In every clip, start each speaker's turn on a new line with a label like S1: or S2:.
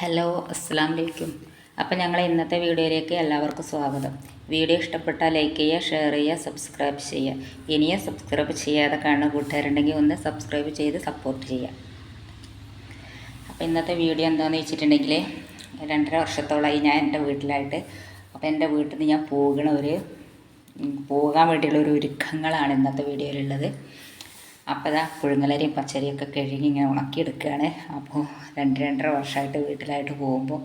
S1: Hello അസ്സാം വലൈക്കും അപ്പോൾ ഞങ്ങൾ ഇന്നത്തെ വീഡിയോയിലേക്ക് എല്ലാവർക്കും സ്വാഗതം. വീഡിയോ ഇഷ്ടപ്പെട്ടാൽ ലൈക്ക് ചെയ്യുക ഷെയർ ചെയ്യുക സബ്സ്ക്രൈബ് ചെയ്യുക. ഇനിയും സബ്സ്ക്രൈബ് ചെയ്യാതെ കാണുന്ന കൂട്ടുകാരുണ്ടെങ്കിൽ ഒന്ന് സബ്സ്ക്രൈബ് ചെയ്ത് സപ്പോർട്ട് ചെയ്യുക. അപ്പോൾ ഇന്നത്തെ വീഡിയോ എന്താണെന്ന് വെച്ചിട്ടുണ്ടെങ്കിൽ രണ്ടര വർഷത്തോളമായി ഞാൻ എന്റെ വീട്ടിലായിട്ട്. അപ്പോൾ എന്റെ വീട്ടിൽ നിന്ന് ഞാൻ പോകുന്ന ഒരു പോകാൻ വേണ്ടിയുള്ള ഒരു ഒരുക്കങ്ങളാണ് ഇന്നത്തെ വീഡിയോയിലുള്ളത്. അപ്പോൾ ഇതാ പുഴുങ്ങലരിയും പച്ചരിയൊക്കെ കഴുകി ഇങ്ങനെ ഉണക്കിയെടുക്കുകയാണ്. അപ്പോൾ രണ്ട് രണ്ടര വർഷമായിട്ട് വീട്ടിലായിട്ട് പോകുമ്പോൾ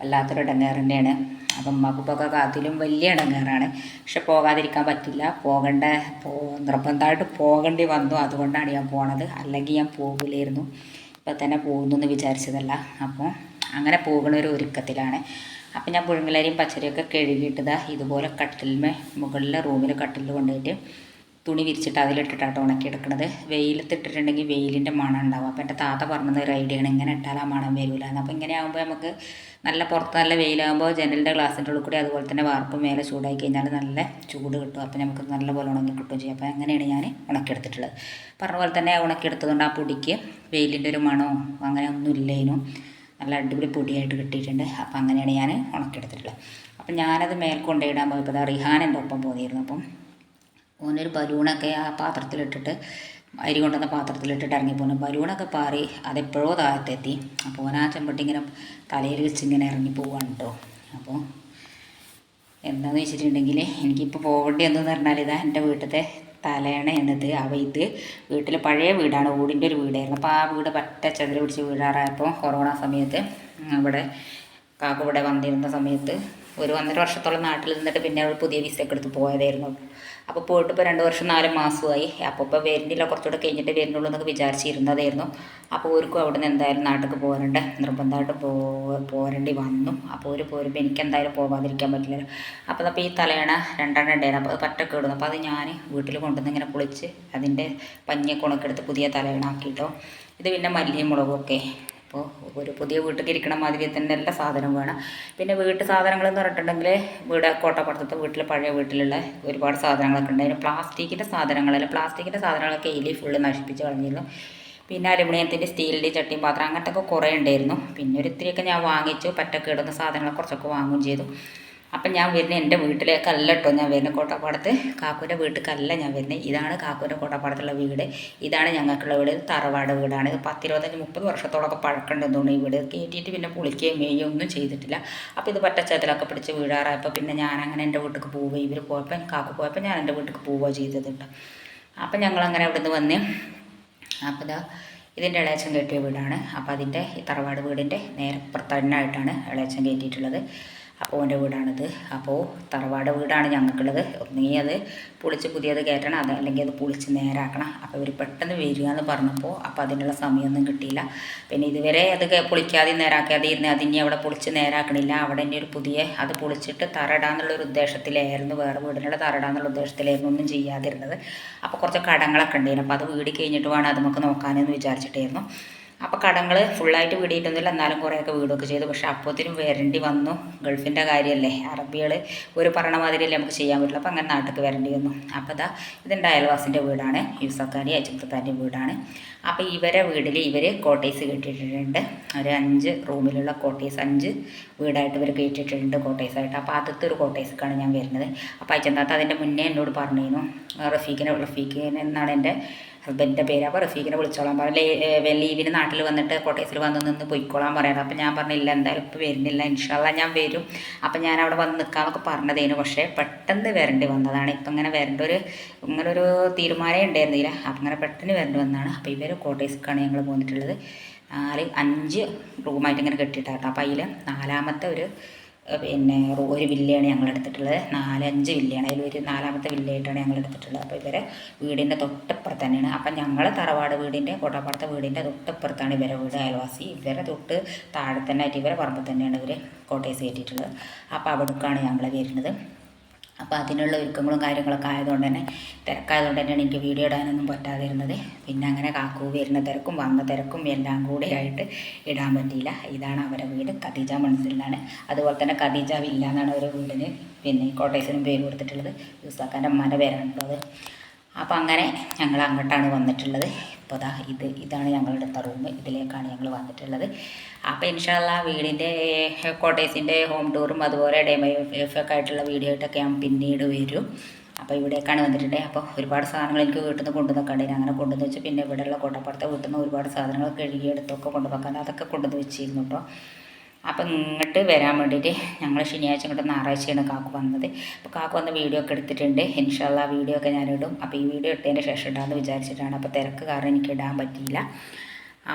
S1: വല്ലാത്തൊരു ഇടങ്ങേറ് തന്നെയാണ്. അപ്പം മകുപ്പൊക്കെ അതിലും വലിയ ഇടങ്ങേറാണ്. പക്ഷെ പോകാതിരിക്കാൻ പറ്റില്ല. പോകേണ്ട പോ നിർബന്ധമായിട്ട് പോകേണ്ടി വന്നു. അതുകൊണ്ടാണ് ഞാൻ പോണത്. അല്ലെങ്കിൽ ഞാൻ പോകില്ലായിരുന്നു ഇപ്പം തന്നെ പോകുന്നു എന്ന് വിചാരിച്ചതല്ല. അപ്പോൾ അങ്ങനെ പോകുന്ന ഒരു ഒരുക്കത്തിലാണ്. അപ്പം ഞാൻ പുഴുങ്ങലരിയും പച്ചരിയൊക്കെ കഴുകിയിട്ടതാ ഇതുപോലെ കട്ടിലിന് മുകളിലെ റൂമിൽ കട്ടിലിൽ കൊണ്ടുപോയിട്ട് തുണി വിരിച്ചിട്ട് അതിലിട്ടിട്ടാട്ടോ വെയിലത്ത് ഇട്ടിട്ടുണ്ടെങ്കിൽ വെയിലിന്റെ മണം ഉണ്ടാവും. അപ്പോൾ എന്റെ താത്ത പറഞ്ഞത് ഒരു ഐഡിയ ആണ്. ഇങ്ങനെ ഇട്ടാൽ ആ മണം വരില്ല അപ്പോൾ ഇങ്ങനെ ആകുമ്പോൾ നമുക്ക് നല്ല പുറത്ത് നല്ല വെയിലാകുമ്പോൾ ജനലിന്റെ ഗ്ലാസിന്റെ ഉള്ളിൽ കൂടി അതുപോലെ തന്നെ വാർപ്പ് മേലെ ചൂടായി കഴിഞ്ഞാൽ നല്ല ചൂട് കിട്ടും. അപ്പോൾ നമുക്ക് നല്ലപോലെ ഉണങ്ങി കിട്ടും ചെയ്യും. അപ്പോൾ അങ്ങനെയാണ് ഞാൻ ഉണക്കിയെടുത്തിട്ടുള്ളത്. പറഞ്ഞ പോലെ തന്നെ ഉണക്കിയെടുത്തതുകൊണ്ട് ആ പൊടിക്ക് വെയിലിന്റെ ഒരു മണമോ അങ്ങനെ ഒന്നും ഇല്ലേനും. നല്ല അടിപൊളി പൊടിയായിട്ട് കിട്ടിയിട്ടുണ്ട്. അപ്പോൾ അങ്ങനെയാണ് ഞാൻ ഉണക്കിയെടുത്തിട്ടുള്ളത്. അപ്പം ഞാനത് മേൽ കൊണ്ടുപോയിടാൻ പോയപ്പോൾ റിഹാൻ എന്റെ ഒപ്പം പോയിരുന്നു അപ്പം ഓനൊരു ബലൂണൊക്കെ ആ പാത്രത്തിലിട്ടിട്ട് അരി കൊണ്ടുവന്ന പാത്രത്തിലിട്ടിട്ട് ഇറങ്ങിപ്പോന്നു. ബലൂണൊക്കെ പാറി അതെപ്പോഴോ താഴത്തെത്തി. അപ്പോൾ ആ ചെമ്പട്ടി ഇങ്ങനെ തലയിൽ വെച്ച് ഇങ്ങനെ ഇറങ്ങി പോവാണ് കേട്ടോ അപ്പോൾ എന്താണെന്ന് വെച്ചിട്ടുണ്ടെങ്കിൽ എനിക്കിപ്പോൾ പോകേണ്ടി എന്ന് പറഞ്ഞാൽ ഇതാ എന്റെ വീട്ടിലത്തെ തലേണ എന്നത് അവ ഇത് വീട്ടിൽ പഴയ വീടാണ് ഓടിന്റെ ഒരു വീടായിരുന്നു. അപ്പോൾ ആ വീട് പറ്റ ചതിര പിടിച്ച് വീഴാറായപ്പോൾ കൊറോണ സമയത്ത് ഇവിടെ കാക്ക ഇവിടെ വന്നിരുന്ന സമയത്ത് ഒരു ഒന്നര വർഷത്തോളം നാട്ടിൽ നിന്നിട്ട് പിന്നെ അവൾ പുതിയ വിസയൊക്കെ എടുത്ത് പോയതായിരുന്നു അപ്പോൾ പോയിട്ട് ഇപ്പോൾ രണ്ട് വർഷം നാല് മാസമായി അപ്പോൾ ഇപ്പോൾ വരുന്നില്ല കുറച്ചുകൂടെ കഴിഞ്ഞിട്ട് വരുന്നുള്ളൂ എന്നൊക്കെ വിചാരിച്ചിരുന്നതായിരുന്നു. അപ്പോൾ ഓർക്കും അവിടെ നിന്ന് എന്തായാലും നാട്ടിലേക്ക് പോരണ്ട നിർബന്ധമായിട്ട് പോ പോരേണ്ടി വന്നു. അപ്പോൾ ഒരു പോരുമ്പോൾ എനിക്ക് എന്തായാലും പോകാതിരിക്കാൻ പറ്റില്ല. അപ്പോൾ അപ്പോൾ ഈ തലയണ രണ്ടെണ്ണം ഉണ്ടായിരുന്നു. അപ്പോൾ അത് പറ്റൊക്കെ ഇടുന്നു. അപ്പോൾ അത് ഞാൻ വീട്ടിൽ കൊണ്ടുവന്ന് ഇങ്ങനെ പൊളിച്ച് അതിന്റെ പഞ്ഞൊക്കെ ഉണക്കെടുത്ത് പുതിയ തലയണ ആക്കിയിട്ടോ ഇത് പിന്നെ മല്ലിയും മുളകൊക്കെ അപ്പോൾ ഒരു പുതിയ വീട്ടിൽ ഇരിക്കണ മാതിരി തന്നെ എല്ലാ സാധനവും വേണം. പിന്നെ വീട്ടു സാധനങ്ങൾ എന്ന് പറഞ്ഞിട്ടുണ്ടെങ്കിൽ വീട് കോട്ടപ്പുറത്തത്തെ വീട്ടിൽ പഴയ വീട്ടിലുള്ള ഒരുപാട് സാധനങ്ങളൊക്കെ ഉണ്ട്. അതിന് പ്ലാസ്റ്റിക്കിന്റെ സാധനങ്ങളല്ല പ്ലാസ്റ്റിക്കിന്റെ സാധനങ്ങളൊക്കെ എലി ഫുള്ള് നശിപ്പിച്ച് കളഞ്ഞിരുന്നു. പിന്നെ അലുമിനിയത്തിന്റെ സ്റ്റീലിന്റെ ചട്ടിയും പാത്രം അങ്ങനത്തെ ഒക്കെ കുറേ ഉണ്ടായിരുന്നു. പിന്നെ ഒരു ഇത്തിരിയൊക്കെ ഞാൻ വാങ്ങിച്ചു പറ്റൊക്കെ ഇടുന്ന കുറച്ചൊക്കെ വാങ്ങുകയും ചെയ്തു. അപ്പം ഞാൻ വരുന്നത് എന്റെ വീട്ടിലേക്കല്ല കേട്ടോ ഞാൻ വരുന്നത്. കോട്ടപ്പാടത്ത് കാക്കൂന്റെ വീട്ടിലേക്കല്ല ഞാൻ വരുന്നത്. ഇതാണ് കാക്കൂന്റെ കോട്ടപ്പാടത്തുള്ള വീട്. ഇതാണ് ഞങ്ങൾക്കുള്ള വീട്. തറവാട് വീടാണ്. ഇത് പത്തിരുപത്തഞ്ച് മുപ്പത് വർഷത്തോളമൊക്കെ പഴക്കമുണ്ടെന്ന് തോന്നുന്നു ഈ വീട്. കയറ്റിയിട്ട് പിന്നെ പുളിക്കുകയും മേയുകയും ഒന്നും ചെയ്തിട്ടില്ല. അപ്പോൾ ഇത് പറ്റച്ചതിലൊക്കെ പിടിച്ച് വീടാറായപ്പോൾ പിന്നെ ഞാൻ അങ്ങനെ എന്റെ വീട്ടിലേക്ക് പോവുക ഇവർ പോയപ്പോൾ കാക്കു പോയപ്പോൾ ഞാൻ എന്റെ വീട്ടിലേക്ക് പോവുക ചെയ്തിട്ടുണ്ട് അപ്പം ഞങ്ങളങ്ങനെ അവിടെ നിന്ന് വന്ന് അപ്പോൾ ഇതാ ഇതിന്റെ ഇളയച്ചൻ കയറ്റിയ വീടാണ്. അപ്പോൾ അതിന്റെ ഈ തറവാട് വീടിന്റെ നേരെ പുറത്തന്നായിട്ടാണ് ഇളയച്ചൻ കയറ്റിയിട്ടുള്ളത്. അപ്പോൾ എന്റെ വീടാണിത്. അപ്പോൾ തറവാട് വീടാണ് ഞങ്ങൾക്കുള്ളത്. ഒന്നുകിൽ അത് പൊളിച്ച് പുതിയത് കയറ്റണം അത് അല്ലെങ്കിൽ അത് പൊളിച്ച് നേരാക്കണം. അപ്പോൾ ഇവർ പെട്ടെന്ന് വരിക എന്ന് പറഞ്ഞപ്പോൾ അപ്പോൾ അതിനുള്ള സമയമൊന്നും കിട്ടിയില്ല. പിന്നെ ഇതുവരെ അത് പൊളിക്കാതെ നേരാക്കാതെ ഇരുന്ന് അതിനെ അവിടെ പൊളിച്ച് നേരാക്കണില്ല. അവിടെ ഇനി ഒരു പുതിയ അത് പൊളിച്ചിട്ട് തറയിടാന്നുള്ള ഒരു ഉദ്ദേശത്തിലായിരുന്നു. വേറെ വീടിനുള്ള തറയിടാന്നുള്ള ഉദ്ദേശത്തിലായിരുന്നു ഒന്നും ചെയ്യാതിരുന്നത്. അപ്പോൾ കുറച്ച് കടങ്ങളൊക്കെ ഉണ്ടായിരുന്നു. അപ്പോൾ അത് വീട് കഴിഞ്ഞിട്ട് വേണം അത് നമുക്ക് നോക്കാനെന്ന് വിചാരിച്ചിട്ടായിരുന്നു. അപ്പോൾ കടങ്ങൾ ഫുള്ളായിട്ട് വീടിയിട്ടൊന്നുമില്ല. എന്നാലും കുറേയൊക്കെ വീടൊക്കെ ചെയ്തു. പക്ഷേ അപ്പോഴത്തേനും വരേണ്ടി വന്നു. ഗൾഫിന്റെ കാര്യമല്ലേ? അറബികൾ ഒരു പറയണ മാതിരിയല്ലേ നമുക്ക് ചെയ്യാൻ പറ്റില്ല അപ്പോൾ അങ്ങനെ നാട്ടിൽ വരേണ്ടി വന്നു. അപ്പോൾ ഇതാ ഇതിന്റെ അയൽവാസിന്റെ വീടാണ്. യൂസക്കാരി അച്ചുപ്രത്താന്റെ വീടാണ്. അപ്പോൾ ഇവരെ വീട്ടിൽ ഇവർ കോട്ടേഴ്സ് കെട്ടിയിട്ടുണ്ട് ഒരു അഞ്ച് റൂമിലുള്ള കോട്ടേഴ്സ് അഞ്ച് വീടായിട്ട് ഇവർ കയറ്റിയിട്ടുണ്ട് കോട്ടേഴ്സായിട്ട് അപ്പോൾ ആദ്യത്തെ ഒരു കോട്ടേഴ്സിക്കാണ് ഞാൻ വരുന്നത്. അപ്പോൾ അയച്ചന്താത്ത അതിന്റെ മുന്നേ എന്നോട് പറഞ്ഞിരുന്നു. റഫീഖിനെ റഫീഖിനെന്നാണ് എന്റെ ഹസ്ബൻഡിന്റെ പേര്. അപ്പോൾ റഫീഖിനെ വിളിച്ചോളാൻ പറഞ്ഞു. ലീവിന് നാട്ടിൽ വന്നിട്ട് കോട്ടയത്തിൽ വന്ന് നിന്ന് പൊയ്ക്കോളാൻ പറയണം. അപ്പോൾ ഞാൻ പറഞ്ഞില്ല എന്തായാലും ഇപ്പോൾ വരുന്നില്ല ഇൻഷാല്ല ഞാൻ വരും. അപ്പോൾ ഞാൻ അവിടെ വന്ന് നിൽക്കാമെന്നൊക്കെ പറഞ്ഞതേനു. പക്ഷേ പെട്ടെന്ന് വരേണ്ടി വന്നതാണ്. ഇപ്പം ഇങ്ങനെ വരേണ്ട ഒരു ഇങ്ങനെ ഒരു തീരുമാനം ഉണ്ടായിരുന്നില്ല. അപ്പം അങ്ങനെ പെട്ടെന്ന് വരേണ്ടി വന്നതാണ്. അപ്പോൾ ഇവർ കോട്ടേഴ്സിലേക്കാണ് ഞങ്ങൾ പോന്നിട്ടുള്ളത്. നാല് അഞ്ച് റൂമായിട്ട് ഇങ്ങനെ കെട്ടിയിട്ടാട്ടോ. അപ്പോൾ അതിൽ നാലാമത്തെ ഒരു പിന്നെ ഒരു വില്ലയാണ് ഞങ്ങൾ എടുത്തിട്ടുള്ളത് നാലഞ്ച് വില്ലയാണ്. അതിൽ ഒരു നാലാമത്തെ വില്ലയായിട്ടാണ് ഞങ്ങൾ എടുത്തിട്ടുള്ളത് അപ്പോൾ ഇവരെ വീടിന്റെ തൊട്ടപ്പുറത്ത് തന്നെയാണ്. അപ്പം ഞങ്ങൾ തറവാട് വീടിന്റെ കോട്ടപ്പുറത്തെ വീടിന്റെ തൊട്ടപ്പുറത്താണ് ഇവരെ വീട് അയൽവാസി. ഇവരെ തൊട്ട് താഴെ തന്നെ ആയിട്ട് ഇവരെ പറമ്പിൽ തന്നെയാണ് ഇവർ കോട്ടേഴ്സ് കയറ്റിയിട്ടുള്ളത് അപ്പോൾ അവിടേക്കാണ് ഞങ്ങൾ വരുന്നത് അപ്പോൾ അതിനുള്ള ഒരുക്കങ്ങളും കാര്യങ്ങളൊക്കെ ആയതുകൊണ്ട് തന്നെ തിരക്കായതുകൊണ്ട് തന്നെയാണ് എനിക്ക് വീഡിയോ ഇടാനൊന്നും പറ്റാതിരുന്നത്. പിന്നെ അങ്ങനെ കാക്കൂ വരുന്ന തിരക്കും വന്ന തിരക്കും എല്ലാം കൂടെ ആയിട്ട് ഇടാൻ പറ്റിയില്ല. ഇതാണ് അവരുടെ വീട്. ഖദീജ മൺസിലാണ് അതുപോലെ തന്നെ ഖദീജ വില്ല എന്നാണ് അവരുടെ വീടിന് പിന്നെ കോട്ടേഴ്സിനും പേര് കൊടുത്തിട്ടുള്ളത്. യൂസാക്കാന്റെ അമ്മേന്റെ പേരാണ് അപ്പോൾ അങ്ങനെ ഞങ്ങൾ അങ്ങോട്ടാണ് വന്നിട്ടുള്ളത്. ഇപ്പോൾ ദാ ഇത് ഇതാണ് ഞങ്ങളുടെ റൂം. ഇതിലേക്കാണ് ഞങ്ങൾ വന്നിട്ടുള്ളത്. അപ്പോൾ ഇൻഷാല്ല വീടിന്റെ കോട്ടേഴ്സിന്റെ ഹോം ടൂറും അതുപോലെ ഡെമോ ഒക്കെ ആയിട്ടുള്ള വീഡിയോ ആയിട്ടൊക്കെ ഞാൻ പിന്നീട് വരും. അപ്പോൾ ഇവിടേക്കാണ് വന്നിട്ടുണ്ട്. അപ്പോൾ ഒരുപാട് സാധനങ്ങൾ എനിക്ക് വീട്ടിൽ നിന്ന് കൊണ്ടുവന്നൊക്കെ അങ്ങനെ കൊണ്ടുവന്ന് വെച്ച് പിന്നെ ഇവിടെയുള്ള കോട്ടപ്പുറത്തെ വീട്ടിൽ നിന്ന് ഒരുപാട് സാധനങ്ങൾ കഴുകിയെടുത്തൊക്കെ കൊണ്ടുവെക്കാൻ അതൊക്കെ കൊണ്ടുവന്ന് വെച്ചിരുന്നു കേട്ടോ അപ്പം ഇങ്ങോട്ട് വരാൻ വേണ്ടിയിട്ട് ഞങ്ങൾ ശനിയാഴ്ച ഇങ്ങോട്ട് ഞായറാഴ്ചയാണ് കാക്കു വന്നത്. അപ്പോൾ കാക്കു വന്ന വീഡിയോ ഒക്കെ എടുത്തിട്ടുണ്ട്. ഇൻഷാല്ല വീഡിയോ ഒക്കെ ഞാനിടും. അപ്പോൾ ഈ വീഡിയോ ഇട്ടതിന് ശേഷം ഇടാമെന്ന് വിചാരിച്ചിട്ടാണ്. അപ്പോൾ തിരക്ക് കാരണം എനിക്ക് ഇടാൻ പറ്റിയില്ല.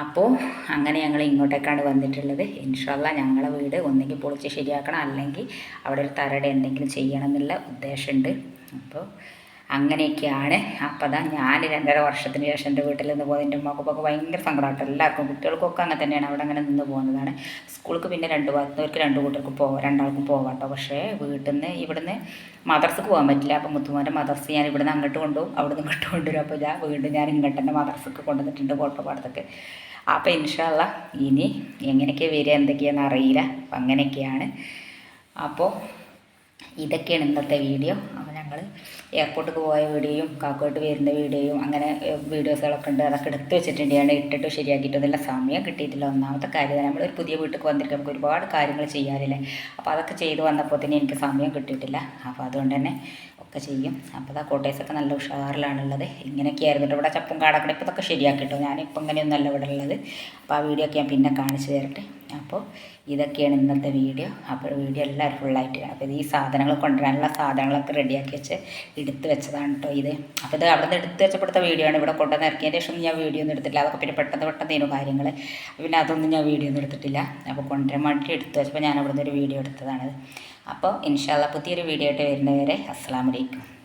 S1: അപ്പോൾ അങ്ങനെ ഞങ്ങൾ ഇങ്ങോട്ടേക്കാണ് വന്നിട്ടുള്ളത്. ഇൻഷാല്ല ഞങ്ങളെ വീട് ഒന്നെങ്കിൽ പൊളിച്ച് ശരിയാക്കണം. അല്ലെങ്കിൽ അവിടെ ഒരു തറയുടെ എന്തെങ്കിലും ചെയ്യണം എന്നുള്ള ഉദ്ദേശമുണ്ട്. അപ്പോൾ അങ്ങനെയൊക്കെയാണ്. അപ്പം അതാ ഞാൻ രണ്ടര വർഷത്തിന് ശേഷം എന്റെ വീട്ടിൽ നിന്ന് പോകുന്നത് എന്റെ ഉമ്മക്കൊക്കെ ഭയങ്കര സങ്കടമായിട്ട് എല്ലാവർക്കും കുട്ടികൾക്കൊക്കെ അങ്ങനെ തന്നെയാണ്. അവിടെ അങ്ങനെ നിന്ന് പോകുന്നതാണ് സ്കൂൾക്ക് പിന്നെ രണ്ട് ഭാഗത്തുനിന്നവർക്ക് രണ്ട് കൂട്ടർക്കും പോകാം രണ്ടാൾക്കും പോകാം കേട്ടോ പക്ഷേ വീട്ടിൽ നിന്ന് ഇവിടുന്ന് മദർസക്ക് പോകാൻ പറ്റില്ല. അപ്പം മുത്തുമോന്റെ മദർസ് ഞാൻ ഇവിടുന്ന് അങ്ങോട്ട് കൊണ്ടുപോകും. അവിടെ നിന്ന് ഇങ്ങോട്ട് കൊണ്ടുവരും. അപ്പോൾ ഞാൻ വീണ്ടും ഞാൻ ഇങ്ങോട്ട് തന്നെ മദർസക്ക് കൊണ്ടുവന്നിട്ടുണ്ട് കോട്ടപ്പാടത്തൊക്കെ അപ്പോൾ ഇൻഷാല്ല ഇനി എങ്ങനെയൊക്കെ വരിക എന്തൊക്കെയാണെന്ന് അറിയില്ല. അങ്ങനെയൊക്കെയാണ്. അപ്പോൾ ഇതൊക്കെയാണ് ഇന്നത്തെ വീഡിയോ. ഞങ്ങൾ എയർപോർട്ടിൽ പോയ വീഡിയോയും കാക്കോട്ട് വരുന്ന വീഡിയോയും അങ്ങനെ വീഡിയോസുകളൊക്കെ ഉണ്ട്. അതൊക്കെ എടുത്ത് വെച്ചിട്ടുണ്ട് ഞാൻ ഇട്ടിട്ട് ശരിയാക്കിയിട്ടൊന്നുമില്ല സമയം കിട്ടിയിട്ടില്ല. ഒന്നാമത്തെ കാര്യം നമ്മൾ ഒരു പുതിയ വീട്ടിൽ വന്നിട്ട് നമുക്ക് ഒരുപാട് കാര്യങ്ങൾ ചെയ്യാറില്ലേ അപ്പോൾ അതൊക്കെ ചെയ്ത് വന്നപ്പോൾ തന്നെ എനിക്ക് സമയം കിട്ടിയിട്ടില്ല. അപ്പോൾ അതുകൊണ്ട് തന്നെ ഒക്കെ ചെയ്യും. അപ്പോൾ ആ കോട്ടേഴ്സൊക്കെ നല്ല ഉഷാറിലാണുള്ളത്. ഇങ്ങനെയൊക്കെയായിരുന്നു ഇവിടെ ചപ്പും കാടക്കട ഇപ്പോൾ ഇതൊക്കെ ശരിയാക്കിയിട്ടോ. ഞാനിപ്പോൾ ഇങ്ങനെയൊന്നല്ല ഇവിടെ ഉള്ളത്. അപ്പോൾ ആ വീഡിയോ ഒക്കെ ഞാൻ പിന്നെ കാണിച്ചു തരട്ടെ. അപ്പോൾ ഇതൊക്കെയാണ് ഇന്നത്തെ വീഡിയോ. അപ്പോൾ വീഡിയോ എല്ലാവരും ഫുള്ളായിട്ട് അപ്പോൾ ഈ സാധനങ്ങൾ കൊണ്ടുവരാനുള്ള സാധനങ്ങളൊക്കെ റെഡിയാക്കി വെച്ച് എടുത്ത് വെച്ചതാണ് കേട്ടോ ഇത്. അപ്പോൾ ഇത് അവിടെ നിന്ന് എടുത്ത് വെച്ചപ്പെടുത്ത വീഡിയോ ആണ്. ഇവിടെ കൊണ്ടുവന്ന് ഇറക്കിയതിന് ശേഷം ഞാൻ വീഡിയോ ഒന്നും എടുത്തില്ല അതൊക്കെ പിന്നെ പെട്ടെന്ന് പെട്ടെന്ന് തരും കാര്യങ്ങൾ പിന്നെ അതൊന്നും ഞാൻ വീഡിയോ ഒന്നും എടുത്തിട്ടില്ല. അപ്പോൾ കൊണ്ടുവരാൻ വേണ്ടി എടുത്ത് വെച്ചപ്പോൾ ഞാൻ അവിടെ നിന്ന് ഒരു വീഡിയോ എടുത്തതാണത് അപ്പോൾ ഇൻഷാല്ല പുതിയൊരു വീഡിയോ ആയിട്ട് വരുന്നവരെ അസ്സാം വലൈക്കും